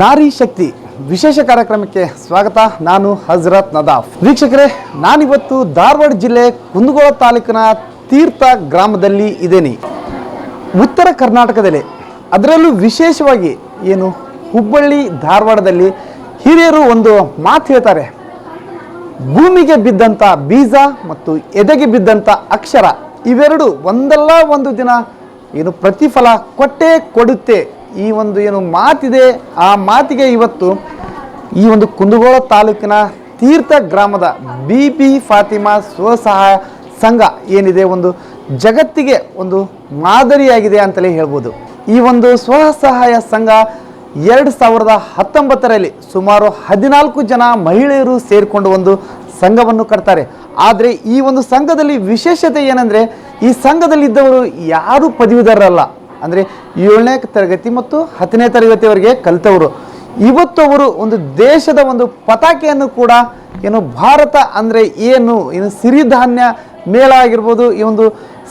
ನಾರಿ ಶಕ್ತಿ ವಿಶೇಷ ಕಾರ್ಯಕ್ರಮಕ್ಕೆ ಸ್ವಾಗತ. ನಾನು ಹಜರತ್ ನದಾಫ್. ವೀಕ್ಷಕರೇ, ನಾನಿವತ್ತು ಧಾರವಾಡ ಜಿಲ್ಲೆ ಕುಂದಗೋಳ ತಾಲೂಕಿನ ತೀರ್ಥ ಗ್ರಾಮದಲ್ಲಿ ಇದ್ದೇನೆ. ಉತ್ತರ ಕರ್ನಾಟಕದಲ್ಲಿ. ಅದರಲ್ಲೂ ವಿಶೇಷವಾಗಿ ಏನು ಹುಬ್ಬಳ್ಳಿ ಧಾರವಾಡದಲ್ಲಿ ಹಿರಿಯರು ಒಂದು ಮಾತು ಹೇಳ್ತಾರೆ. ಭೂಮಿಗೆ ಬಿದ್ದಂಥ ಬೀಜ ಮತ್ತು ಎದೆಗೆ ಬಿದ್ದಂಥ ಅಕ್ಷರ ಇವೆರಡು ಒಂದಲ್ಲ ಒಂದು ದಿನ ಏನು ಪ್ರತಿಫಲ ಕೊಟ್ಟೇ ಕೊಡುತ್ತೆ ಈ ಒಂದು ಏನು ಮಾತಿದೆ, ಆ ಮಾತಿಗೆ ಇವತ್ತು ಈ ಒಂದು ಕುಂದಗೋಳ ತಾಲೂಕಿನ ತೀರ್ಥ ಗ್ರಾಮದ ಬಿ ಬಿ ಫಾತಿಮಾ ಸ್ವಸಹಾಯ ಸಂಘ ಏನಿದೆ, ಒಂದು ಜಗತ್ತಿಗೆ ಒಂದು ಮಾದರಿಯಾಗಿದೆ ಅಂತಲೇ ಹೇಳ್ಬೋದು. ಈ ಒಂದು ಸ್ವಸಹಾಯ ಸಂಘ ಎರಡು ಸಾವಿರದ ಹತ್ತೊಂಬತ್ತರಲ್ಲಿ ಸುಮಾರು ಹದಿನಾಲ್ಕು ಜನ ಮಹಿಳೆಯರು ಸೇರಿಕೊಂಡು ಒಂದು ಸಂಘವನ್ನು ಕಟ್ತಾರೆ. ಆದರೆ ಈ ಒಂದು ಸಂಘದಲ್ಲಿ ವಿಶೇಷತೆ ಏನಂದರೆ, ಈ ಸಂಘದಲ್ಲಿದ್ದವರು ಯಾರೂ ಪದವೀಧರರಲ್ಲ. ಅಂದರೆ ಏಳನೇ ತರಗತಿ ಮತ್ತು ಹತ್ತನೇ ತರಗತಿವರೆಗೆ ಕಲಿತವರು. ಇವತ್ತು ಅವರು ಒಂದು ದೇಶದ ಒಂದು ಪತಾಕೆಯನ್ನು ಕೂಡ ಏನು ಭಾರತ ಅಂದರೆ ಏನು ಏನು ಸಿರಿಧಾನ್ಯ ಮೇಳ ಆಗಿರ್ಬೋದು ಈ ಒಂದು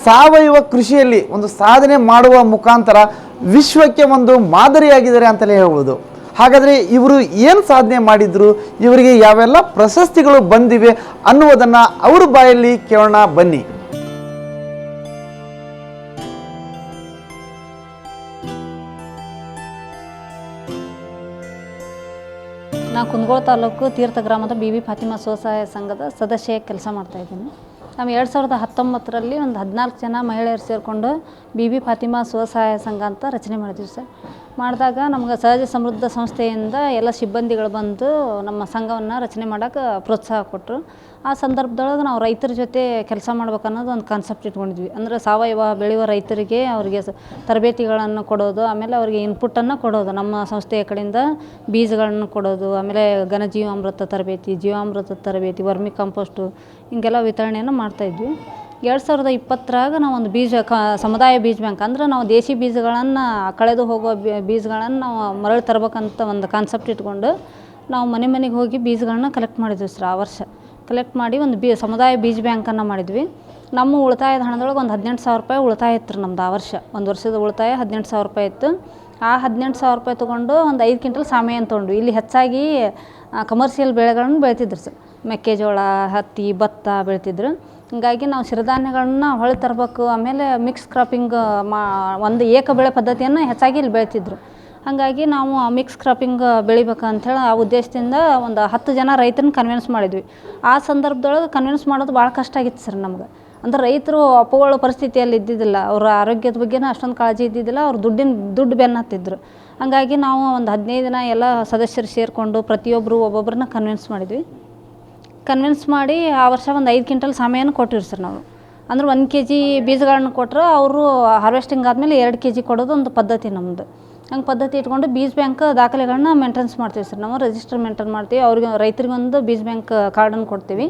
ಸಾವಯವ ಕೃಷಿಯಲ್ಲಿ ಒಂದು ಸಾಧನೆ ಮಾಡುವ ಮುಖಾಂತರ ವಿಶ್ವಕ್ಕೆ ಒಂದು ಮಾದರಿಯಾಗಿದ್ದಾರೆ ಅಂತಲೇ ಹೇಳ್ಬೋದು. ಹಾಗಾದರೆ ಇವರು ಏನು ಸಾಧನೆ ಮಾಡಿದ್ರು, ಇವರಿಗೆ ಯಾವೆಲ್ಲ ಪ್ರಶಸ್ತಿಗಳು ಬಂದಿವೆ ಅನ್ನುವುದನ್ನು ಅವ್ರ ಬಾಯಲ್ಲಿ ಕೇಳೋಣ ಬನ್ನಿ. ನಾ ಕುಂದಗೋಳ ತಾಲೂಕು ತೀರ್ಥ ಗ್ರಾಮದ ಬಿ ಬಿ ಫಾತಿಮಾ ಸ್ವಸಹಾಯ ಸಂಘದ ಸದಸ್ಯ ಕೆಲಸ ಮಾಡ್ತಾಯಿದ್ದೀನಿ ನಾವು ಎರಡು ಸಾವಿರದ ಹತ್ತೊಂಬತ್ತರಲ್ಲಿ ಒಂದು ಹದಿನಾಲ್ಕು ಜನ ಮಹಿಳೆಯರು ಸೇರಿಕೊಂಡು ಬಿ ಬಿ ಫಾತಿಮಾ ಸ್ವಸಹಾಯ ಸಂಘ ಅಂತ ರಚನೆ ಮಾಡಿದ್ವಿ ಸರ್. ಮಾಡಿದಾಗ ನಮ್ಗೆ ಸಹಜ ಸಮೃದ್ಧ ಸಂಸ್ಥೆಯಿಂದ ಎಲ್ಲ ಸಿಬ್ಬಂದಿಗಳು ಬಂದು ನಮ್ಮ ಸಂಘವನ್ನು ರಚನೆ ಮಾಡೋಕೆ ಪ್ರೋತ್ಸಾಹ ಕೊಟ್ಟರು ಆ ಸಂದರ್ಭದೊಳಗೆ ನಾವು ರೈತರ ಜೊತೆ ಕೆಲಸ ಮಾಡ್ಬೇಕು ಅನ್ನೋದು ಒಂದು ಕಾನ್ಸೆಪ್ಟ್ ಇಟ್ಕೊಂಡಿದ್ವಿ. ಅಂದರೆ ಸಾವಯವ ಬೆಳೆಯುವ ರೈತರಿಗೆ ಅವರಿಗೆ ತರಬೇತಿಗಳನ್ನು ಕೊಡೋದು, ಆಮೇಲೆ ಅವರಿಗೆ ಇನ್ಪುಟ್ಟನ್ನು ಕೊಡೋದು. ನಮ್ಮ ಸಂಸ್ಥೆಯ ಕಡೆಯಿಂದ ಬೀಜಗಳನ್ನು ಕೊಡೋದು, ಆಮೇಲೆ ಘನಜೀವಾಮೃತ ತರಬೇತಿ, ಜೀವಾಮೃತ ತರಬೇತಿ, ವರ್ಮಿ ಕಂಪೋಸ್ಟು ಹಿಂಗೆಲ್ಲ ವಿತರಣೆಯನ್ನು ಮಾಡ್ತಾಯಿದ್ವಿ ಎರಡು ಸಾವಿರದ ಇಪ್ಪತ್ತರಾಗ ನಾವು ಒಂದು ಬೀಜ ಕ, ಸಮುದಾಯ ಬೀಜ ಬ್ಯಾಂಕ್. ಅಂದ್ರೆ ನಾವು ದೇಶಿ ಬೀಜಗಳನ್ನು, ಕಳೆದು ಹೋಗೋ ಬೀಜಗಳನ್ನು ನಾವು ಮರಳಿ ತರ್ಬೇಕಂತ ಒಂದು ಕಾನ್ಸೆಪ್ಟ್ ಇಟ್ಕೊಂಡು ನಾವು ಮನೆ ಮನೆಗೆ ಹೋಗಿ ಬೀಜಗಳನ್ನ ಕಲೆಕ್ಟ್ ಮಾಡಿದ್ವಿ ಸರ್ ಆ ವರ್ಷ. ಕಲೆಕ್ಟ್ ಮಾಡಿ ಒಂದು ಬೀ, ಸಮುದಾಯ ಬೀಜ ಬ್ಯಾಂಕನ್ನು ಮಾಡಿದ್ವಿ. ನಮ್ಮ ಉಳಿತಾಯದ ಹಣದೊಳಗೆ ಒಂದು ಹದಿನೆಂಟು ಸಾವಿರ ರೂಪಾಯಿ ಉಳಿತಾಯ ಇತ್ತು ನಮ್ದು ಆ ವರ್ಷ. ಒಂದು ವರ್ಷದ ಉಳಿತಾಯ ಹದಿನೆಂಟು ಸಾವಿರ ರೂಪಾಯಿ ಇತ್ತು. ಆ ಹದಿನೆಂಟು ಸಾವಿರ ರೂಪಾಯಿ ತೊಗೊಂಡು ಒಂದು ಐದು ಕ್ವಿಂಟಲ್ ಸಾಮೆಯನ್ನು ತೊಗೊಂಡು ಇಲ್ಲಿ ಹೆಚ್ಚಾಗಿ ಕಮರ್ಷಿಯಲ್ ಬೆಳೆಗಳನ್ನು ಬೆಳಿತಿದ್ರು ಸರ್. ಮೆಕ್ಕೆಜೋಳ, ಹತ್ತಿ, ಭತ್ತ ಬೆಳಿತಿದ್ರು. ಹೀಗಾಗಿ ನಾವು ಸಿರಿಧಾನ್ಯಗಳನ್ನ ಹೊಳೆ ತರಬೇಕು, ಆಮೇಲೆ ಮಿಕ್ಸ್ ಕ್ರಾಪಿಂಗ್ ಮಾ, ಒಂದು ಏಕ ಬೆಳೆ ಪದ್ಧತಿಯನ್ನು ಹೆಚ್ಚಾಗಿ ಇಲ್ಲಿ ಬೆಳೀತಿದ್ರು. ಹಾಗಾಗಿ ನಾವು ಮಿಕ್ಸ್ ಕ್ರಾಪಿಂಗ್ ಬೆಳಿಬೇಕು ಅಂಥೇಳಿ ಆ ಉದ್ದೇಶದಿಂದ ಒಂದು ಹತ್ತು ಜನ ರೈತರನ್ನ ಕನ್ವಿನ್ಸ್ ಮಾಡಿದ್ವಿ. ಆ ಸಂದರ್ಭದೊಳಗೆ ಕನ್ವಿನ್ಸ್ ಮಾಡೋದು ಭಾಳ ಕಷ್ಟ ಆಗಿತ್ತು ಸರ್ ನಮ್ಗೆ. ಅಂದ್ರೆ ರೈತರು ಅಪ್ಪಗಳ ಪರಿಸ್ಥಿತಿಯಲ್ಲಿ ಇದ್ದಿದ್ದಿಲ್ಲ. ಅವ್ರ ಆರೋಗ್ಯದ ಬಗ್ಗೆನೂ ಅಷ್ಟೊಂದು ಕಾಳಜಿ ಇದ್ದಿದ್ದಿಲ್ಲ. ಅವ್ರು ದುಡ್ಡಿನ ದುಡ್ಡು ಬೆನ್ನತ್ತಿದ್ರು ಹಾಗಾಗಿ ನಾವು ಒಂದು ಹದಿನೈದು ದಿನ ಎಲ್ಲ ಸದಸ್ಯರು ಸೇರಿಕೊಂಡು ಪ್ರತಿಯೊಬ್ಬರು ಒಬ್ಬೊಬ್ಬರನ್ನ ಕನ್ವಿನ್ಸ್ ಮಾಡಿದ್ವಿ. ಕನ್ವಿನ್ಸ್ ಮಾಡಿ ಆ ವರ್ಷ ಒಂದು ಐದು ಕ್ವಿಂಟಲ್ ಸಮಯನ ಕೊಟ್ಟಿರಿ ಸರ್ ನಾವು. ಅಂದ್ರೆ ಒಂದು ಕೆ ಜಿ ಬೀಜಗಳನ್ನು ಕೊಟ್ಟರೆ ಅವರು ಹಾರ್ವೆಸ್ಟಿಂಗ್ ಆದಮೇಲೆ ಎರಡು ಕೆ ಜಿ ಕೊಡೋದು ಒಂದು ಪದ್ಧತಿ ನಮ್ಮದು ಹಂಗೆ ಪದ್ಧತಿ ಇಟ್ಕೊಂಡು ಬೀಜ ಬ್ಯಾಂಕ್ ದಾಖಲೆಗಳನ್ನ ಮೇಂಟೆನ್ಸ್ ಮಾಡ್ತೀವಿ ಸರ್ ನಾವು ರಿಜಿಸ್ಟರ್ ಮೇಂಟೈನ್ ಮಾಡ್ತೀವಿ, ಅವ್ರಿಗೆ ರೈತರಿಗೊಂದು ಬೀಜ ಬ್ಯಾಂಕ್ ಕಾರ್ಡನ್ನು ಕೊಡ್ತೀವಿ.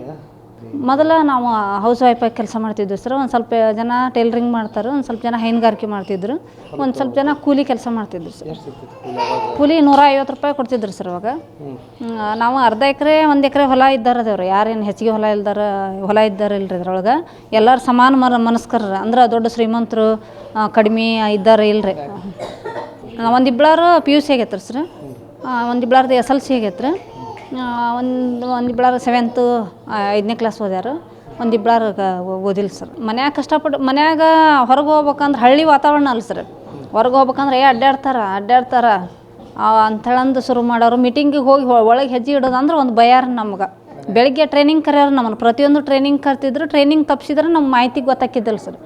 ಮೊದಲ ನಾವು ಹೌಸ್ ವೈಫಾಗಿ ಕೆಲಸ ಮಾಡ್ತಿದ್ವಿ ಸರ್. ಒಂದು ಸ್ವಲ್ಪ ಜನ ಟೈಲರಿಂಗ್ ಮಾಡ್ತಾರೆ ಒಂದು ಸ್ವಲ್ಪ ಜನ ಹೈನುಗಾರಿಕೆ ಮಾಡ್ತಿದ್ರು ಒಂದು ಸ್ವಲ್ಪ ಜನ ಕೂಲಿ ಕೆಲಸ ಮಾಡ್ತಿದ್ರು ಸರ್. ಕೂಲಿ ನೂರ ಐವತ್ತು ರೂಪಾಯಿ ಕೊಡ್ತಿದ್ರು ಸರ್ ಅವಾಗ. ನಾವು ಅರ್ಧ ಎಕರೆ ಒಂದು ಎಕರೆ ಹೊಲ ಇದ್ದಾರ ಅದೇವ್ರಿ ಯಾರೇನು ಹೆಚ್ಚಿಗೆ ಹೊಲ ಇಲ್ದಾರ ಹೊಲ ಇದ್ದಾರೆ ಇಲ್ರಿ ಇದ್ರೊಳಗೆ ಎಲ್ಲರೂ ಸಮಾನ ಮನ ಮನಸ್ಕರ ಅಂದ್ರೆ ದೊಡ್ಡ ಶ್ರೀಮಂತರು ಕಡಿಮೆ ಇದ್ದಾರೆ ಇಲ್ರಿ. ಒಂದಿಬ್ಳಾರು ಪಿ ಯು ಸಿ ಆಗೈತ್ರಿ ಸರ್. ಒಂದಿಬ್ಳಾರ್ದು ಎಸ್ ಎಲ್ ಸಿ ಆಗೈತ್ರಿ. ಒಂದು ಒಂದು, ಒಂದಿಬ್ಳಾರು ಸೆವೆಂತು ಐದನೇ ಕ್ಲಾಸ್ ಓದ್ಯಾರ. ಒಂದಿಬ್ಳಾರು ಓದಿಲ್ಲ ಸರ್ ಮನ್ಯಾಗ ಕಷ್ಟಪಟ್ಟು, ಮನ್ಯಾಗ ಹೊರಗೆ ಹೋಗ್ಬೇಕಂದ್ರೆ ಹಳ್ಳಿ ವಾತಾವರಣ ಅಲ್ಲ ಸರ್ ಹೊರಗೆ ಹೋಗ್ಬೇಕಂದ್ರೆ, ಏ ಅಡ್ಡಾಡ್ತಾರ ಅಡ್ಡಾಡ್ತಾರ ಅಂಥೇಳಂದು ಶುರು ಮಾಡೋರು ಮೀಟಿಂಗಿಗೆ ಹೋಗಿ ಒಳಗೆ ಹೆಜ್ಜೆ ಇಡೋದಂದ್ರೆ ಒಂದು ಭಯ ನಮ್ಗೆ. ಬೆಳಗ್ಗೆ ಟ್ರೈನಿಂಗ್ ಕರೆಯೋರು ನಮ್ಮನ್ನು ಪ್ರತಿಯೊಂದು ಟ್ರೈನಿಂಗ್ ಕರ್ತಿದ್ರು ಟ್ರೈನಿಂಗ್ ತಪ್ಪಿಸಿದ್ರೆ ನಮ್ಮ ಮಾಹಿತಿ ಗೊತ್ತಾಕಿದ್ದಿಲ್ಲ ಸರ್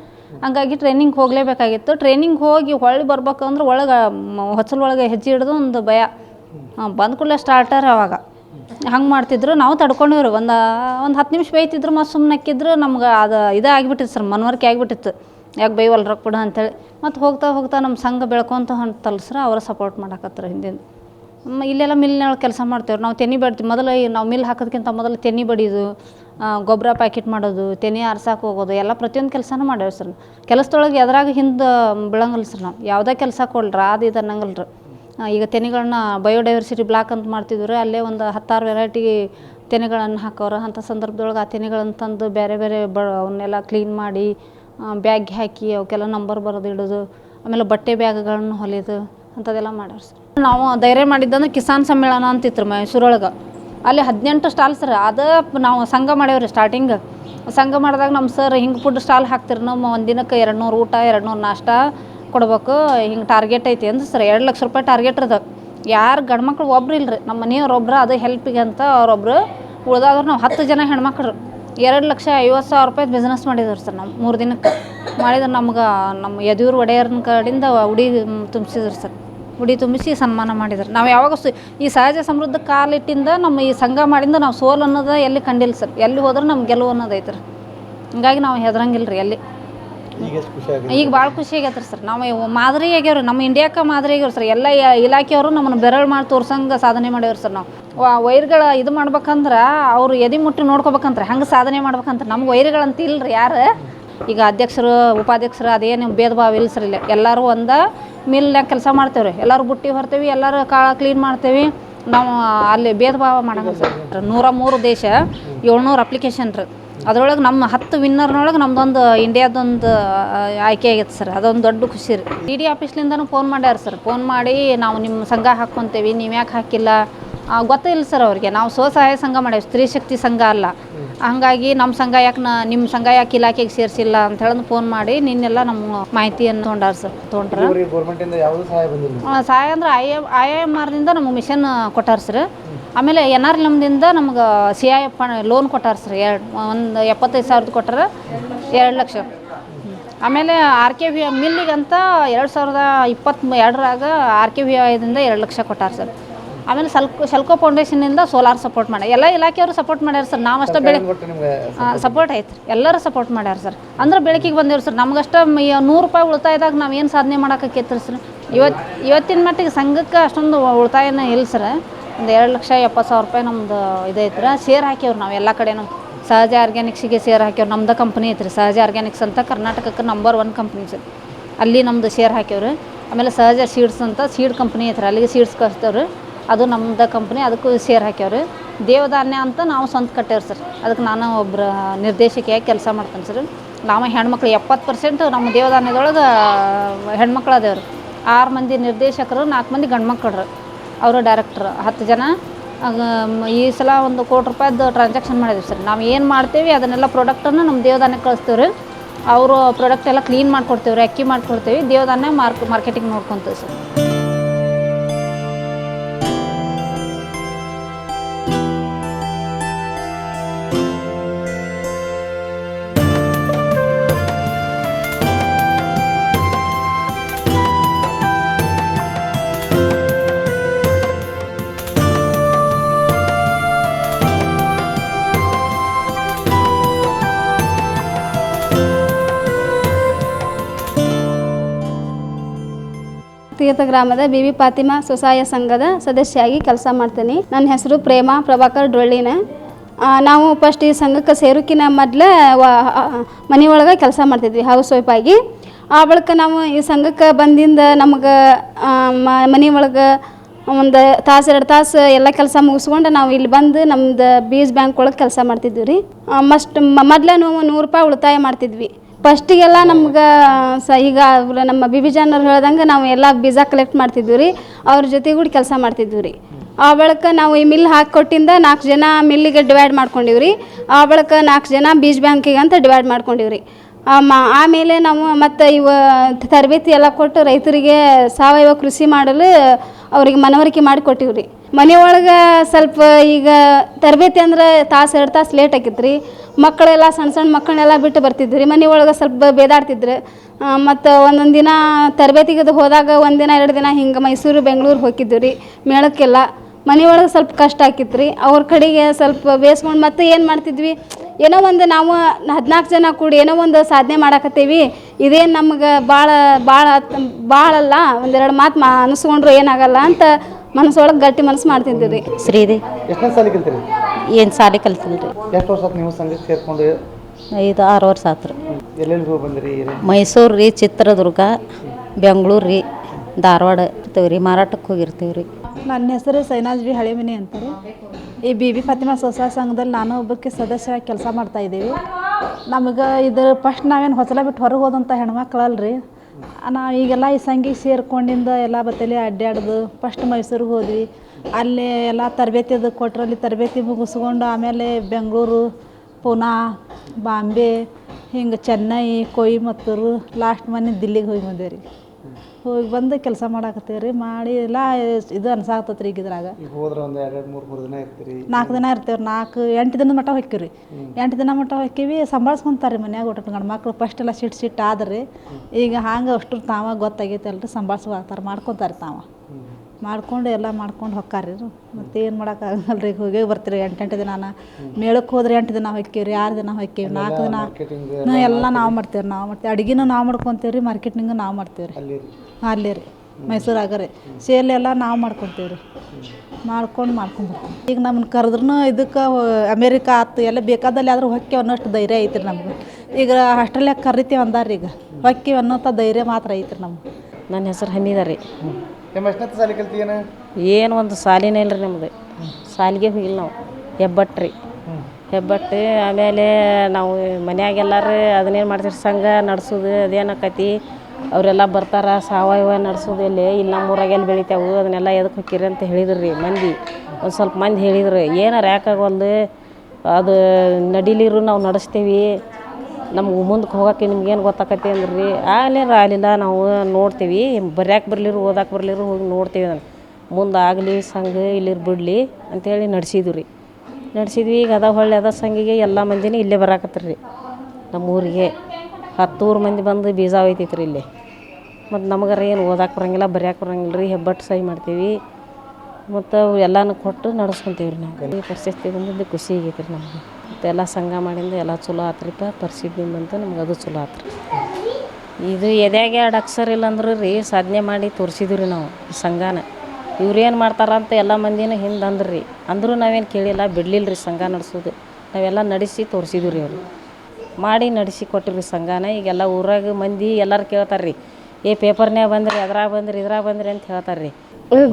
ಹಂಗಾಗಿ ಟ್ರೈನಿಂಗ್ ಹೋಗಲೇಬೇಕಾಗಿತ್ತು. ಟ್ರೈನಿಂಗ್ ಹೋಗಿ ಹೊಳ್ಳಿ ಬರ್ಬೇಕಂದ್ರೆ ಒಳಗೆ ಹೊಚ್ಚಲ ಒಳಗೆ ಹೆಜ್ಜೆ ಹಿಡಿದು ಒಂದು ಭಯ ಬಂದ ಕೂಡಲೇ ಸ್ಟಾರ್ಟರ್ ಅವಾಗ. ಹಂಗೆ ಮಾಡ್ತಿದ್ರು, ನಾವು ತಡ್ಕೊಂಡಿವ್ರಿ. ಒಂದು ಒಂದು ಹತ್ತು ನಿಮಿಷ ಬೈತಿದ್ರು ಮತ್ತು ಸುಮ್ಮನೆ ಹಾಕಿದ್ರು ನಮ್ಗೆ ಅದು ಇದು ಆಗಿಬಿಟ್ಟಿತ್ತು ಸರ್, ಮನವರಿಕೆ ಆಗಿಬಿಟ್ಟಿತ್ತು. ಯಾಕೆ ಬೈವಲ್ ರೊಕ್ಕ ಬಿಡ ಅಂತೇಳಿ. ಮತ್ತು ಹೋಗ್ತಾ ಹೋಗ್ತಾ ನಮ್ಮ ಸಂಘ ಬೆಳ್ಕೊತ ಹೊಂಟಲ್ಲ ಅವರ ಸಪೋರ್ಟ್ ಮಾಡಕತ್ತರ ಹಿಂದಿನ ಇಲ್ಲೆಲ್ಲ ಮಿಲ್ನೊಳಗೆ ಕೆಲಸ ಮಾಡ್ತೇವ್ರಿ. ನಾವು ತೆನಿ ಬಡ್ತೀವಿ ಮೊದಲು ನಾವು ಮಿಲ್ ಹಾಕೋದಕ್ಕಿಂತ ಮೊದಲು ತೆನಿ ಬಡಿಯೋದು ಗೊಬ್ಬರ ಪ್ಯಾಕೆಟ್ ಮಾಡೋದು, ತೆನಿ ಆರ್ಸಕ್ಕೆ ಹೋಗೋದು, ಎಲ್ಲ ಪ್ರತಿಯೊಂದು ಕೆಲಸನೂ ಮಾಡ್ಯಾವ ಸರ್. ಕೆಲಸದೊಳಗೆ ಎದ್ರಾಗ ಹಿಂದೆ ಬೀಳಂಗಿಲ್ಲ ಸರ್ ನಾವು. ಯಾವುದೇ ಕೆಲಸ ಕೊಡ್ರಿ ಅದು ಇದು ಅನ್ನಂಗಿಲ್ಲ ರೀ ಈಗ ತೆನೆಗಳನ್ನ ಬಯೋಡೈವರ್ಸಿಟಿ ಬ್ಲಾಕ್ ಅಂತ ಮಾಡ್ತಿದ್ರು. ಅಲ್ಲೇ ಒಂದು ಹತ್ತಾರು ವೆರೈಟಿ ತೆನೆಗಳನ್ನು ಹಾಕೋರು ಅಂಥ ಸಂದರ್ಭದೊಳಗೆ ಆ ತೆನೆಗಳನ್ನು ತಂದು ಬೇರೆ ಬೇರೆ ಬ, ಅವನ್ನೆಲ್ಲ ಕ್ಲೀನ್ ಮಾಡಿ ಬ್ಯಾಗ್ ಹಾಕಿ ಅವಕ್ಕೆಲ್ಲ ನಂಬರ್ ಬರೆದು ಇಡೋದು, ಆಮೇಲೆ ಬಟ್ಟೆ ಬ್ಯಾಗ್ಗಳನ್ನು ಹೊಲಿಯೋದು ಅಂಥದ್ದೆಲ್ಲ ಮಾಡ್ಯಾರ ಸರ್. ನಾವು ಧೈರ್ಯ ಮಾಡಿದ್ದಂದ್ರೆ ಕಿಸಾನ್ ಸಮ್ಮೇಳನ ಅಂತಿತ್ತು ಮೈಸೂರೊಳಗೆ. ಅಲ್ಲಿ ಹದಿನೆಂಟು ಸ್ಟಾಲ್ ಸರ್. ಅದು ನಾವು ಸಂಘ ಮಾಡೇವ್ರಿ ಸ್ಟಾರ್ಟಿಂಗ್ ಸಂಘ ಮಾಡಿದಾಗ ನಮ್ಮ ಸರ್ ಹಿಂಗೆ ಫುಡ್ ಸ್ಟಾಲ್ ಹಾಕ್ತಿರಿ. ನಮ್ಮ ಒಂದು ದಿನಕ್ಕೆ ಎರಡು ನೂರು ಊಟ ಎರಡು ನೂರು ನಾಷ್ಟ ಕೊಡ್ಬೇಕು, ಹಿಂಗೆ ಟಾರ್ಗೆಟ್ ಐತಿ ಅಂದ್ರೆ ಸರ್ ಎರಡು ಲಕ್ಷ ರೂಪಾಯಿ ಟಾರ್ಗೆಟ್ ಇರ್ತದೆ ಯಾರು ಗಂಡ್ಮಕ್ಳು ಒಬ್ರು ಇಲ್ರಿ, ನಮ್ಮ ಮನೆಯವ್ರೊಬ್ರು ಅದು ಹೆಲ್ಪಿಗೆ ಅಂತ ಅವ್ರೊಬ್ರು ಉಳ್ದಾದ್ರು ನಾವು ಹತ್ತು ಜನ ಹೆಣ್ಮಕ್ಳು ಎರಡು ಲಕ್ಷ ಐವತ್ತು ಸಾವಿರ ರೂಪಾಯಿ ಬಿಸ್ನೆಸ್ ಮಾಡಿದ್ರು ಸರ್ ನಮ್ಮ ಮೂರು ದಿನಕ್ಕೆ. ಮಾಡಿದ್ರೆ ನಮ್ಗೆ ನಮ್ಮ ಯದೂರು ಒಡೆಯರ್ನ ಕಡೆಯಿಂದ ಉಡಿ ತುಂಬಿಸಿದ್ರು ಸರ್. ಉಡಿ ತುಂಬಿಸಿ ಸನ್ಮಾನ ಮಾಡಿದ್ರು. ನಾವು ಯಾವಾಗ ಸು, ಈ ಸಹಜ ಸಮೃದ್ಧ ಕಾಲಿಟ್ಟಿಂದ ನಮ್ಮ ಈ ಸಂಘ ಮಾಡಿಂದ ನಾವು ಸೋಲು ಅನ್ನೋದು ಎಲ್ಲಿ ಕಂಡಿಲ್ಲ ಸರ್. ಎಲ್ಲಿ ಹೋದ್ರೆ ನಮ್ಗೆ ಗೆಲುವು ಅನ್ನೋದು ಐತ್ರಿ. ಹಿಂಗಾಗಿ ನಾವು ಹೆದರಂಗಿಲ್ಲ ರೀ ಎಲ್ಲಿ. ಈಗ ಭಾಳ ಖುಷಿ ಆಗೈತೆ ರೀ ಸರ್. ನಾವು ಮಾದರಿ ಆಗ್ಯಾವ್ರಿ, ನಮ್ಮ ಇಂಡಿಯಾಕ್ಕೆ ಮಾದರಿ ಆಗ್ಯಾವ್ರಿ ಸರ್. ಎಲ್ಲ ಇಲಾಖೆಯವರು ನಮ್ಮನ್ನು ಬೆರಳು ಮಾಡಿ ತೋರ್ಸಂಗೆ ಸಾಧನೆ ಮಾಡ್ಯಾವ್ರಿ ಸರ್ ನಾವು. ವೈರ್ಗಳ ಇದು ಮಾಡ್ಬೇಕಂದ್ರೆ ಅವ್ರು ಎದಿ ಮುಟ್ಟಿ ನೋಡ್ಕೋಬೇಕಂತ್ರೆ. ಹಂಗೆ ಸಾಧನೆ ಮಾಡ್ಬೇಕಂತ ನಮ್ಗೆ ವೈರ್ಗಳಂತ ಇಲ್ರಿ ಯಾರು. ಈಗ ಅಧ್ಯಕ್ಷರು, ಉಪಾಧ್ಯಕ್ಷರು ಅದೇನು ಭೇದ ಭಾವ ಇಲ್ಲ ಸರ್ ಇಲ್ಲ. ಎಲ್ಲರೂ ಒಂದು ಮಿಲ್ನಾಗ ಕೆಲಸ ಮಾಡ್ತೇವ್ರಿ. ಎಲ್ಲರೂ ಬುಟ್ಟಿ ಹೊರ್ತೀವಿ, ಎಲ್ಲರೂ ಕಾಳ ಕ್ಲೀನ್ ಮಾಡ್ತೇವೆ. ನಾವು ಅಲ್ಲಿ ಭೇದ ಭಾವ ಮಾಡೋಂಗಿಲ್ಲ ಸರ್. ನೂರ ಮೂರು ದೇಶ, ಏಳ್ನೂರು ಅಪ್ಲಿಕೇಶನ್ ರೀ. ಅದ್ರೊಳಗೆ ನಮ್ಮ ಹತ್ತು ವಿನ್ನರ್ನೊಳಗೆ ನಮ್ದೊಂದು ಇಂಡಿಯಾದೊಂದು ಆಯ್ಕೆ ಆಗೈತೆ ಸರ್. ಅದೊಂದು ದೊಡ್ಡ ಖುಷಿ ರೀ. ಡಿ ಡಿ ಆಫೀಸ್ಲಿಂದನೂ ಫೋನ್ ಮಾಡ್ಯಾರ ಸರ್. ಫೋನ್ ಮಾಡಿ ನಾವು ನಿಮ್ಮ ಸಂಘ ಹಾಕ್ಕೊಂತೇವಿ ನೀವು ಯಾಕೆ ಹಾಕಿಲ್ಲ? ಗೊತ್ತಿಲ್ಲ ಸರ್ ಅವ್ರಿಗೆ. ನಾವು ಸ್ವಸಹಾಯ ಸಂಘ ಮಾಡೇವಿ ಸ್ತ್ರೀ ಶಕ್ತಿ ಸಂಘ ಅಲ್ಲ. ಹಾಗಾಗಿ ನಮ್ಮ ಸಂಘ ಯಾಕೆ ನಾ ನಿಮ್ಮ ಸಂಘ ಯಾಕೆ ಇಲಾಖೆಗೆ ಸೇರಿಸಿಲ್ಲ ಅಂತ ಹೇಳೋದು ಫೋನ್ ಮಾಡಿ ನಿನ್ನೆಲ್ಲ ನಮ್ಮ ಮಾಹಿತಿಯನ್ನು ತೊಗೊಂಡಾರ ಸರ್. ತೊಗೊಂಡ್ರ? ಸಹಾಯ ಅಂದ್ರೆ ಐ ಎಂ ಐ ಎಂ ಆರ್ನಿಂದ ನಮಗೆ ಮಿಷನ್ ಕೊಟ್ಟಾರ ಸರ್. ಆಮೇಲೆ ಎನ್ ಆರ್ ಎಮ್ದಿಂದ ನಮ್ಗೆ ಸಿ ಐ ಎಫ್ ಲೋನ್ ಕೊಟ್ಟಾರ ಸರ್ ಎರಡು ಒಂದು ಎಪ್ಪತ್ತೈದು ಸಾವಿರದ ಕೊಟ್ಟಾರ. ಎರಡು ಲಕ್ಷ. ಆಮೇಲೆ ಆರ್ ಕೆ ವಿ ಮಿಲ್ಲಿಗಂತ ಎರಡು ಸಾವಿರದ ಇಪ್ಪತ್ತ್ ಎರಡರಾಗ ಆರ್ ಕೆ ವಿ ಐದಿಂದ ಎರಡು ಲಕ್ಷ ಕೊಟ್ಟಾರ ಸರ್ ಆಮೇಲೆ ಸಲ್ಕೋ ಶಲ್ಕೋ ಫೌಂಡೇಶನಿಂದ ಸೋಲಾರ್ ಸಪೋರ್ಟ್ ಮಾಡಿ ಎಲ್ಲ ಇಲಾಖೆಯವರು ಸಪೋರ್ಟ್ ಮಾಡ್ಯಾರ ಸರ್ ನಾವಷ್ಟೇ ಬೆಳೆ ಸಪೋರ್ಟ್ ಐತೆ ಸಪೋರ್ಟ್ ಐತ್ರಿ. ಎಲ್ಲರೂ ಸಪೋರ್ಟ್ ಮಾಡ್ಯಾರ ಸರ್ ಅಂದ್ರೆ ಬೆಳಕಿಗೆ ಬಂದೇವ್ರಿ ಸರ್ ನಮ್ಗಷ್ಟ ನೂರು ರೂಪಾಯಿ ಉಳಿತಾಯದಾಗ ನಾವು ಏನು ಸಾಧನೆ ಮಾಡೋಕೈತ್ರಿ ಸರ್ ಇವತ್ತು ಇವತ್ತಿನ ಮಟ್ಟಿಗೆ ಸಂಘಕ್ಕೆ ಅಷ್ಟೊಂದು ಉಳಿತಾಯನ ಇಲ್ಲ ಸರ್ ಒಂದು ಎರಡು ಲಕ್ಷ ಎಪ್ಪತ್ತು ಸಾವಿರ ರೂಪಾಯಿ ನಮ್ಮದು ಇದೈತೆ ರೀ ಶೇರ್ ಹಾಕ್ಯವ್ರಿ ನಾವು ಎಲ್ಲ ಕಡೆನೂ. ಸಹಜ ಆರ್ಗ್ಯಾನಿಕ್ಸಿಗೆ ಸೇರ್ ಹಾಕ್ಯವ್ರಿ. ನಮ್ದು ಕಂಪ್ನಿ ಐತ್ರಿ. ಸಹಜ ಆರ್ಗ್ಯಾನಿಕ್ಸ್ ಅಂತ ಕರ್ನಾಟಕಕ್ಕೆ ನಂಬರ್ ಒನ್ ಕಂಪ್ನಿ ಸರ್. ಅಲ್ಲಿ ನಮ್ದು ಶೇರ್ ಹಾಕ್ಯವ್ರಿ. ಆಮೇಲೆ ಸಹಜ ಸೀಡ್ಸ್ ಅಂತ ಸೀಡ್ ಕಂಪ್ನಿ ಐತ್ರಿ. ಅಲ್ಲಿಗೆ ಸೀಡ್ಸ್ ಕಳಿಸ್ತೇವ್ರಿ ಅದು ನಮ್ದು ಕಂಪ್ನಿ ಅದಕ್ಕೂ ಶೇರ್ ಹಾಕ್ಯವ್ರಿ. ದೇವಧಾನ್ಯ ಅಂತ ನಾವು ಸ್ವಂತ ಕಟ್ಟೇವ್ರಿ ಸರ್. ಅದಕ್ಕೆ ನಾನು ಒಬ್ಬರ ನಿರ್ದೇಶಕಿಯಾಗಿ ಕೆಲಸ ಮಾಡ್ತೇನೆ ಸರ್. ನಾವು ಹೆಣ್ಮಕ್ಳು ಎಪ್ಪತ್ತು ಪರ್ಸೆಂಟ್ ನಮ್ಮ ದೇವಧಾನ್ಯದೊಳಗೆ ಹೆಣ್ಮಕ್ಳು ಅದೇವ್ರಿ. ಆರು ಮಂದಿ ನಿರ್ದೇಶಕರು, ನಾಲ್ಕು ಮಂದಿ ಗಂಡು ಮಕ್ಕಳು ಅವರು ಡೈರೆಕ್ಟ್ರ್. ಹತ್ತು ಜನ ಈ ಸಲ ಒಂದು ಕೋಟಿ ರೂಪಾಯ್ದು ಟ್ರಾನ್ಸಾಕ್ಷನ್ ಮಾಡಿದ್ವಿ ಸರ್. ನಾವು ಏನು ಮಾಡ್ತೀವಿ, ಅದನ್ನೆಲ್ಲ ಪ್ರಾಡಕ್ಟನ್ನು ನಮ್ಮ ದೇವದಾನಕ್ಕೆ ಕಳಿಸ್ತೀವಿ ರೀ. ಅವರು ಪ್ರಾಡಕ್ಟ್ ಎಲ್ಲ ಕ್ಲೀನ್ ಮಾಡ್ಕೊಡ್ತೀವಿ ರೀ ಅಕ್ಕಿ ಮಾಡ್ಕೊಡ್ತೀವಿ ದೇವದಾನೇ ಮಾರ್ಕ್ ಮಾರ್ಕೆಟಿಂಗ್ ನೋಡ್ಕೊತೀವಿ ಸರ್. ತೀರ್ಥ ಗ್ರಾಮದ ಬಿ ವಿ ಫಾತಿಮಾ ಸ್ವಸಹಾಯ ಸಂಘದ ಸದಸ್ಯಾಗಿ ಕೆಲಸ ಮಾಡ್ತೀನಿ. ನನ್ನ ಹೆಸರು ಪ್ರೇಮ ಪ್ರಭಾಕರ್ ಡೊಳ್ಳಿನ. ನಾವು ಫಸ್ಟ್ ಈ ಸಂಘಕ್ಕೆ ಸೇರೋಕಿನ ಮೊದಲೇ ಮನೆ ಒಳಗೆ ಕೆಲಸ ಮಾಡ್ತಿದ್ವಿ ಹೌಸ್ ವೈಫ್ ಆಗಿ. ಆ ಬಳಿಕ ನಾವು ಈ ಸಂಘಕ್ಕೆ ಬಂದಿಂದ ನಮಗೆ ಮನೆ ಒಳಗೆ ಒಂದು ತಾಸು, ಎರಡು ತಾಸು ಎಲ್ಲ ಕೆಲಸ ಮುಗಿಸ್ಕೊಂಡು ನಾವು ಇಲ್ಲಿ ಬಂದು ನಮ್ದು ಬೀಜ್ ಬ್ಯಾಂಕ್ ಒಳಗೆ ಕೆಲಸ ಮಾಡ್ತಿದ್ವಿ ರೀ. ಮಸ್ಟ್ ಮೊದಲೇ ನಾವು ನೂರು ರೂಪಾಯಿ ಉಳಿತಾಯ ಮಾಡ್ತಿದ್ವಿ. ಫಸ್ಟಿಗೆಲ್ಲ ನಮ್ಗೆ, ಸ ಈಗ ನಮ್ಮ ಬಿಬಿಜಾನವ್ರು ಹೇಳ್ದಂಗೆ ನಾವು ಎಲ್ಲ ಬೀಜ ಕಲೆಕ್ಟ್ ಮಾಡ್ತಿದ್ವಿ ರೀ. ಅವ್ರ ಜೊತೆಗೂಡಿ ಕೆಲಸ ಮಾಡ್ತಿದ್ವಿ ರೀ. ಆ ಬಳಿಕ ನಾವು ಈ ಮಿಲ್ ಹಾಕಿಕೊಟ್ಟಿಂದ ನಾಲ್ಕು ಜನ ಮಿಲ್ಲಿಗೆ ಡಿವೈಡ್ ಮಾಡ್ಕೊಂಡಿವಿ ರೀ. ಆ ಬಳಿಕ ನಾಲ್ಕು ಜನ ಬೀಜ ಬ್ಯಾಂಕಿಗೆ ಅಂತ ಡಿವೈಡ್ ಮಾಡ್ಕೊಂಡಿವಿ ರೀ. ಆಮೇಲೆ ನಾವು ಮತ್ತು ಇವ ತರಬೇತಿ ಎಲ್ಲ ಕೊಟ್ಟು ರೈತರಿಗೆ ಸಾವಯವ ಕೃಷಿ ಮಾಡಲು ಅವ್ರಿಗೆ ಮನವರಿಕೆ ಮಾಡಿ ಕೊಟ್ಟಿವಿ ರೀ. ಮನೆಯೊಳಗೆ ಸ್ವಲ್ಪ ಈಗ ತರಬೇತಿ ಅಂದ್ರೆ ತಾಸು, ಎರಡು ತಾಸು ಲೇಟ್ ಆಕಿತ್ತು ರೀ ಮಕ್ಕಳೆಲ್ಲ ಸಣ್ಣ ಸಣ್ಣ ಮಕ್ಕಳನ್ನೆಲ್ಲ ಬಿಟ್ಟು ಬರ್ತಿದ್ವಿ ರೀ ಮನೆಯೊಳಗೆ ಸ್ವಲ್ಪ ಬೇದಾಡ್ತಿದ್ರು. ಮತ್ತು ಒಂದೊಂದು ದಿನ ತರಬೇತಿಗೆ ಹೋದಾಗ ಒಂದಿನ ದಿನ, ಎರಡು ದಿನ ಹಿಂಗೆ ಮೈಸೂರು, ಬೆಂಗಳೂರು ಹೋಗಿದ್ವಿ ರೀ ಮೇಳಕ್ಕೆಲ್ಲ. ಮನೆಯೊಳಗೆ ಸ್ವಲ್ಪ ಕಷ್ಟ ಆಕಿತ್ತು ರೀ ಅವ್ರ ಕಡೆಗೆ ಸ್ವಲ್ಪ ಬೇಸ್ಕೊಂಡು ಮತ್ತೆ ಏನು ಮಾಡ್ತಿದ್ವಿ? ಏನೋ ಒಂದು ನಾವು ಹದಿನಾಲ್ಕು ಜನ ಕೂಡಿ ಏನೋ ಒಂದು ಸಾಧನೆ ಮಾಡಕತ್ತೀವಿ. ಇದೇನು ನಮ್ಗೆ ಭಾಳ ಭಾಳ ಭಾಳ ಅಲ್ಲ ಒಂದೆರಡು ಮಾತು ಮಾ ಅನಿಸ್ಕೊಂಡ್ರು ಏನಾಗಲ್ಲ ಅಂತ ಮನಸ್ಸೊಳಗೆ ಗಟ್ಟಿ ಮನಸ್ಸು ಮಾಡ್ತಿದ್ವಿ ರೀ ಶ್ರೀದಿ ಎಷ್ಟನೇ ಸಾಲಿ ಕಲ್ತೀರಿ? ಏನು ಸಾಲಿ ಕಲ್ತಿಲ್ಲ ರೀ. ಎಷ್ಟು ವರ್ಷ ಆತು ನೀವು ಸಂಘಕ್ಕೆ ಸೇರ್ಕೊಂಡು? ಐದು ಆರು ವರ್ಷ ಆತು ರೀ. ಎಲ್ಲೆಲ್ಲಿ ಹೋಗಿ ಬಂದಿರಿ? ಮೈಸೂರು ರೀ ಚಿತ್ರದುರ್ಗ ಬೆಂಗಳೂರು ರೀ ಧಾರವಾಡ ಇರ್ತೀವಿ ರೀ ಮಾರಾಟಕ್ಕೆ ಹೋಗಿರ್ತೀವಿ ರೀ. ನನ್ನ ಹೆಸರು ಸೈನಾಜ್ ಬಿ ಹಳೆಮನಿ ಅಂತಾರೆ. ಈ ಬಿ ಬಿ ಫಾತಿಮಾ ಸ್ವಸಹಾಯ ಸಂಘದಲ್ಲಿ ನಾನು ಒಬ್ಬಕ್ಕೆ ಸದಸ್ಯರಾಗಿ ಕೆಲಸ ಮಾಡ್ತಾ ಇದ್ದೀವಿ. ನಮಗೆ ಇದು ಫಸ್ಟ್ ನಾವೇನು ಹೊಸಲ ಬಿಟ್ಟು ಹೊರಗೆ ಹೋದಂಥ ಹೆಣ್ಮಕ್ಳಲ್ರಿ. ನಾವು ಈಗೆಲ್ಲ ಈ ಸಂಘಿಗೆ ಸೇರ್ಕೊಂಡಿಂದ ಎಲ್ಲ ಬತ್ತಲಿ ಅಡ್ಡಾಡ್ದು ಫಸ್ಟ್ ಮೈಸೂರಿಗೆ ಹೋದ್ವಿ. ಅಲ್ಲಿ ಎಲ್ಲ ತರಬೇತಿ ಅದು ಕೊಟ್ಟರು ಅಲ್ಲಿ ತರಬೇತಿ ಮುಗಿಸ್ಕೊಂಡು ಆಮೇಲೆ ಬೆಂಗಳೂರು, ಪುನಾ, ಬಾಂಬೆ, ಹಿಂಗೆ ಚೆನ್ನೈ, ಕೊಯಮತ್ತೂರು ಲಾಸ್ಟ್ ಮನೆ ದಿಲ್ಲಿಗೆ ಹೋಗಿ ಬಂದೇವೆ ರೀ ಹೋಗಿ ಬಂದು ಕೆಲಸ ಮಾಡಾಕತ್ತೀವಿ ರೀ ಮಾಡಿ ಎಲ್ಲ ಇದು ಅನ್ಸಾಕತ್ತೈತೆ ರೀ ಈಗ ಇದ್ರಾಗ. ಈಗ ಹೋದ್ರೆ ಒಂದು ಎರಡು ಎರಡು ಮೂರು ಮೂರು ದಿನ ಇರ್ತೀರಿ. ನಾಲ್ಕು ದಿನ ಇರ್ತೇವೆ ನಾಲ್ಕು ಎಂಟು ದಿನದ ಮಟ್ಟ ಹೊಕ್ಕಿವಿ ರೀ ಎಂಟು ದಿನ ಮಟ್ಟ ಹೊಕ್ಕೀವಿ ಸಂಭಾಳ್ಸ್ಕೊಂತಾರೆ ರೀ ಮನ್ಯಾಗ ಒಟ್ಟು ಗಂಡು ಮಕ್ಳು. ಫಸ್ಟ್ ಎಲ್ಲ ಸಿಟ್ ಸಿಟ್ ಆದ್ರಿ. ಈಗ ಹಂಗೆ ಅಷ್ಟು ತಾವ ಗೊತ್ತಾಗೈತೆ ಅಲ್ರಿ ಸಂಭಾಳ್ಸ್ಕೊಳ್ತಾರೆ ಮಾಡ್ಕೊತಾರೆ ತಾವ. ಮಾಡ್ಕೊಂಡು ಎಲ್ಲ ಮಾಡ್ಕೊಂಡು ಹೊಕ್ಕಾರಿ ಮತ್ತೆ ಏನು ಮಾಡೋಕ್ಕಾಗಲ್ಲ ರೀ ಹೋಗಿ ಬರ್ತೀರಿ ಎಂಟು ಎಂಟು ದಿನ ಮೇಳಕ್ಕೆ ಹೋದ್ರೆ ಎಂಟು ದಿನ ಹೊಕ್ಕೀವಿ ರೀ ಆರು ದಿನ ಹೊಕ್ಕೀವಿ ನಾಲ್ಕು ದಿನ ಹ್ಞೂ, ಎಲ್ಲ ನಾವು ಮಾಡ್ತೀವಿ ನಾವು ಮಾಡ್ತೀವಿ. ಅಡುಗೆನೂ ನಾವು ಮಾಡ್ಕೊತೀವಿ ರೀ ಮಾರ್ಕೆಟಿಂಗು ನಾವು ಮಾಡ್ತೀವಿ ರೀ ಅಲ್ಲಿ ರೀ ಮೈಸೂರಾಗ ರೀ ಸೇಲ್ ಎಲ್ಲ ನಾವು ಮಾಡ್ಕೊತೀವಿ ರೀ ಮಾಡ್ಕೊಂಡು ಮಾಡ್ಕೊಂಡು ಈಗ ನಮ್ಮನ್ನು ಕರೆದ್ರೂ ಇದಕ್ಕೆ ಅಮೇರಿಕಾ ಆತು ಎಲ್ಲ ಬೇಕಾದಲ್ಲಿ ಆದರೂ ಹೊಕ್ಕಿ ಅನ್ನೋಷ್ಟು ಧೈರ್ಯ ಐತ್ರಿ ನಮ್ಗೆ. ಈಗ ಹಾಸ್ಟೆಲ್ಯಾಗ ಕರಿತೀವಿ ಅಂದಾರೀಗ ಈಗ. ಹೊಕ್ಕಿವಿ ಅನ್ನೋಂಥ ಧೈರ್ಯ ಮಾತ್ರ ಐತ್ರಿ ನಮ್ಗೆ. ನನ್ನ ಹೆಸರು ಹಮೀದ ರೀ ನಿಮ್ಮ ಎಷ್ಟನೇ ಸಾಲಿ ಕಲ್ತೀಯನ ಏನು? ಒಂದು ಸಾಲಿನೇ ಇಲ್ಲ ರೀ ನಮ್ದು. ಸಾಲಿಗೆ ಹೋಗಿಲ್ಲ ನಾವು. ಹೆಬ್ಬಟ್ರಿ. ಹೆಬ್ಬಟ್ಟು ಆಮೇಲೆ ನಾವು ಮನ್ಯಾಗ ಎಲ್ಲರೂ ಅದನ್ನೇನು ಮಾಡ್ತೀರಿ? ಸಂಘ ನಡೆಸೋದು ಅದೇನಾಕತಿ ಅವರೆಲ್ಲ ಬರ್ತಾರ ಸಾವಯವ ನಡೆಸೋದು ಎಲ್ಲಿ ಇಲ್ಲಿ ನಮ್ಮ ಊರಾಗ ಎಲ್ಲಿ ಬೆಳಿತಾವು ಅದನ್ನೆಲ್ಲ ಎದಕ್ಕೆ ಹೊಕ್ಕಿರಿ ಅಂತ ಹೇಳಿದ್ರು ರೀ ಮಂದಿ. ಒಂದು ಸ್ವಲ್ಪ ಮಂದಿ ಹೇಳಿದ್ರು. ಏನಾರ ಯಾಕಾಗವಲ್ದು ಅದು ನಡಿಲಿರು ನಾವು ನಡೆಸ್ತೀವಿ. ನಮ್ಗೆ ಮುಂದಕ್ಕೆ ಹೋಗೋಕೆ ನಿಮ್ಗೇನು ಗೊತ್ತಾಕತಿ ಅಂದ್ರೆ? ರೀ ಆಗಲಿಲ್ಲ ಆಗಲಿಲ್ಲ, ನಾವು ನೋಡ್ತೀವಿ. ಬರ್ಯಾಕೆ ಬರ್ಲಿರು ಓದಕ್ಕೆ ಬರ್ಲಿರು, ಹೋಗಿ ನೋಡ್ತೀವಿ ನಾನು ಮುಂದೆ ಆಗಲಿ ಸಂಘ ಇಲ್ಲಿರ್ ಬಿಡಲಿ ಅಂಥೇಳಿ ನಡೆಸಿದ್ವಿ ರೀ ನಡೆಸಿದ್ವಿ, ಈಗ ಅದ ಹೊಳ್ಳಿ ಅದ ಸಂಘಿಗೆ ಎಲ್ಲ ಮಂದಿನೂ ಇಲ್ಲೇ ಬರಾಕತ್ತೀರಿ ರೀ ನಮ್ಮ ಊರಿಗೆ ಹತ್ತೂರು ಮಂದಿ ಬಂದು ಬೀಜ ಒಯ್ತೈತ್ರಿ ಇಲ್ಲಿ. ಮತ್ತು ನಮಗಾರ ಏನು ಓದಕ್ಕೆ ಬರಂಗಿಲ್ಲ, ಬರ್ಯಾಕೆ ಬರಂಗಿಲ್ಲ ರೀ ಹೆಬ್ಬಟ್ಟು ಸಹಿ ಮಾಡ್ತೀವಿ. ಮತ್ತು ಎಲ್ಲನೂ ಕೊಟ್ಟು ನಡೆಸ್ಕೊತೀವಿ ರೀ ನಾವು. ಈ ಪರಿಸ್ಥಿತಿ ಬಂದಿದ್ದು ಖುಷಿ ಆಗೈತೆ ರೀ ನಮಗೆ. ಮತ್ತು ಎಲ್ಲ ಸಂಘ ಮಾಡಿಂದ ಎಲ್ಲ ಚಲೋ ಆತ್ರಿಪ್ಪ ಪರಿಸ್ಥಿತಿ ಬಂತು, ನಮ್ಗೆ ಅದು ಚಲೋ ಆತ್ರಿ. ಇದು ಎದ್ಯಾಗ ಎರಡು ಅಕ್ಷರ ಇಲ್ಲ ಅಂದ್ರೆ ರೀ ಸಾಧನೆ ಮಾಡಿ ತೋರಿಸಿದ್ವಿ ರೀ ನಾವು ಈ ಸಂಘನ. ಇವ್ರು ಏನು ಮಾಡ್ತಾರಂತ ಎಲ್ಲ ಮಂದಿನೂ ಹಿಂದೆ ಅಂದ್ರೆ. ರೀ ಅಂದರೂ ನಾವೇನು ಕೇಳಿಲ್ಲ ಬಿಡ್ಲಿಲ್ಲ ರೀ ಸಂಘ ನಡೆಸೋದು. ನಾವೆಲ್ಲ ನಡೆಸಿ ತೋರಿಸಿದ್ವಿ ರೀ ಅವ್ರು. ಮಾಡಿ ನಡೆಸಿ ಕೊಟ್ಟಿರಿ ಸಂಘನ. ಈಗೆಲ್ಲ ಊರಾಗ ಮಂದಿ ಎಲ್ಲರೂ ಕೇಳ್ತಾರೆ ರೀ ಏ ಪೇಪರ್ನ್ಯಾಗ ಬಂದ್ರಿ, ಅದ್ರಾಗ ಬಂದ್ರಿ, ಇದ್ರಾಗ ಬಂದ್ರಿ ಅಂತ ಹೇಳ್ತಾರೆ ರೀ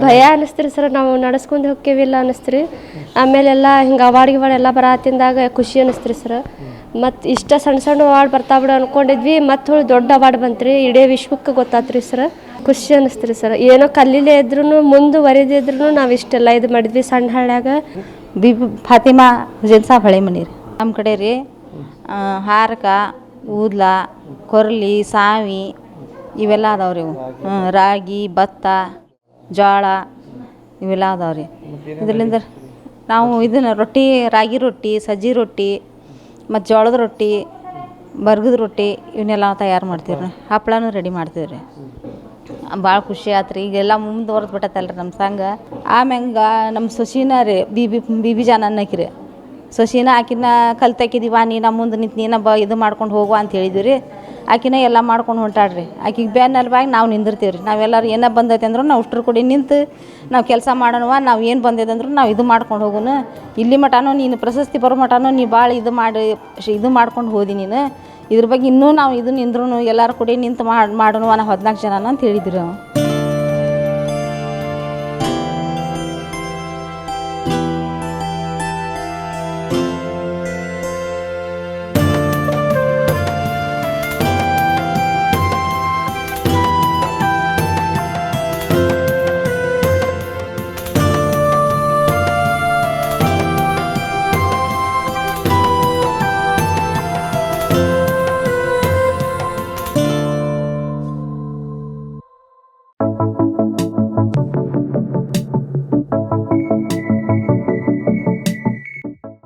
ಭಯ ಅನಿಸ್ತ್ರಿ ಸರ್ ನಾವು ನಡೆಸ್ಕೊಂಡು ಹೋಕ್ಕೇವಿಲ್ಲ ಅನಿಸ್ತ್ರಿ ಆಮೇಲೆಲ್ಲ ಹಿಂಗೆ ಅವಾರ್ಡ್ ಗಿವಾರ್ಡ್ ಎಲ್ಲ ಬರಾತಿಂದಾಗ ಖುಷಿ ಅನಿಸ್ತ್ರಿ ಸರ್. ಮತ್ತು ಇಷ್ಟ ಸಣ್ಣ ಸಣ್ಣ ಅವಾರ್ಡ್ ಬರ್ತಾ ಬಿಡು ಅನ್ಕೊಂಡಿದ್ವಿ ಮತ್ತು ಹೊಳ್ ದೊಡ್ಡ ಅವಾರ್ಡ್ ಬಂತ್ರಿ ಇಡೀ ವಿಶ್ವಕ್ಕೆ ಗೊತ್ತಾತ್ರಿ ಸರ್. ಖುಷಿ ಅನಿಸ್ತ್ರಿ ಸರ್. ಏನೋ ಕಲ್ಲಿಲೇ ಇದ್ರೂ ಮುಂದುವರೆದಿದ್ರು ನಾವು ಇಷ್ಟೆಲ್ಲ ಇದು ಮಾಡಿದ್ವಿ ಸಣ್ಣ ಹಳ್ಳ್ಯಾಗ. ಬಿ ಫಾತಿಮಾ ಹುಜೇನ್ ಸಾಬ್ ಹಳೆ ಮನಿ ರೀ. ನಮ್ಮ ಕಡೆ ರೀ ಹಾರಕ ಊದ್ಲ ಕೊರ್ಲಿ ಸಾವಿ ಇವೆಲ್ಲ ಅದಾವೆ ರೀ ರಾಗಿ ಭತ್ತ. ಜೋಳ, ಇವೆಲ್ಲ ಅದಾವೆ ರೀ. ಇದರಿಂದ ನಾವು ಇದನ್ನ ರೊಟ್ಟಿ, ರಾಗಿ ರೊಟ್ಟಿ, ಸಜ್ಜಿ ರೊಟ್ಟಿ, ಮತ್ತು ಜೋಳದ ರೊಟ್ಟಿ, ಬರ್ಗದ ರೊಟ್ಟಿ ಇವನ್ನೆಲ್ಲ ತಯಾರು ಮಾಡ್ತೀವಿ ರೀ. ಹಪ್ಳನೂ ರೆಡಿ ಮಾಡ್ತೀವಿ ರೀ. ಭಾಳ ಖುಷಿ ಆತ್ರಿ. ಈಗೆಲ್ಲ ಮುಂದುವರೆದು ರೀ ನಮ್ಮ ಸಂಘ. ಆಮ್ಯಾಂಗ ನಮ್ಮ ಸೊಸಿನ ರೀ, ಬಿ ಬಿ ಜಾನ ಅನ್ನಕ್ರಿ ಸೊಸಿನ ಆಕಿನ ಕಲ್ತಾಕಿದೀವ ನೀ ನಮ್ಮ ಮುಂದೆ ನಿಂತು ನೀನ ಬ ಇದು ಮಾಡ್ಕೊಂಡು ಹೋಗುವ ಅಂತ ಹೇಳಿದ್ವಿ ರೀ. ಆಕಿನ ಎಲ್ಲ ಮಾಡ್ಕೊಂಡು ಹೊಂಟಾಡ್ರಿ ಆಕಿಗೆ ಬೆನ್ನ ಬಾಗಿ ನಾವು ನಿಂದಿರ್ತೀವಿ ರೀ ನಾವೆಲ್ಲರೂ ಏನೋ ಬಂದೈತೆ ಅಂದ್ರೂ ನಾವು ಅಷ್ಟ್ರ ಕೂಡಿ ನಿಂತು ನಾವು ಕೆಲಸ ಮಾಡೋಣವ, ನಾವು ಏನು ಬಂದೈತೆ ಅಂದ್ರೂ ನಾವು ಇದು ಮಾಡ್ಕೊಂಡು ಹೋಗೋಣ ಇಲ್ಲಿ ಮಟನೂ ನೀನು ಪ್ರಶಸ್ತಿ ಬರೋ ಮಟನೂ ನೀ ಭಾಳ ಇದು ಮಾಡಿ ಇದು ಮಾಡ್ಕೊಂಡು ಹೋದಿ ನೀನು. ಇದ್ರ ಬಗ್ಗೆ ಇನ್ನೂ ನಾವು ಇದು ನಿಂದ್ರೂ ಎಲ್ಲರೂ ಕೂಡಿ ನಿಂತು ಮಾಡಿ ನಾವು ಹದಿನಾಲ್ಕು ಜನ ಅಂತ ಹೇಳಿದ್ರಿ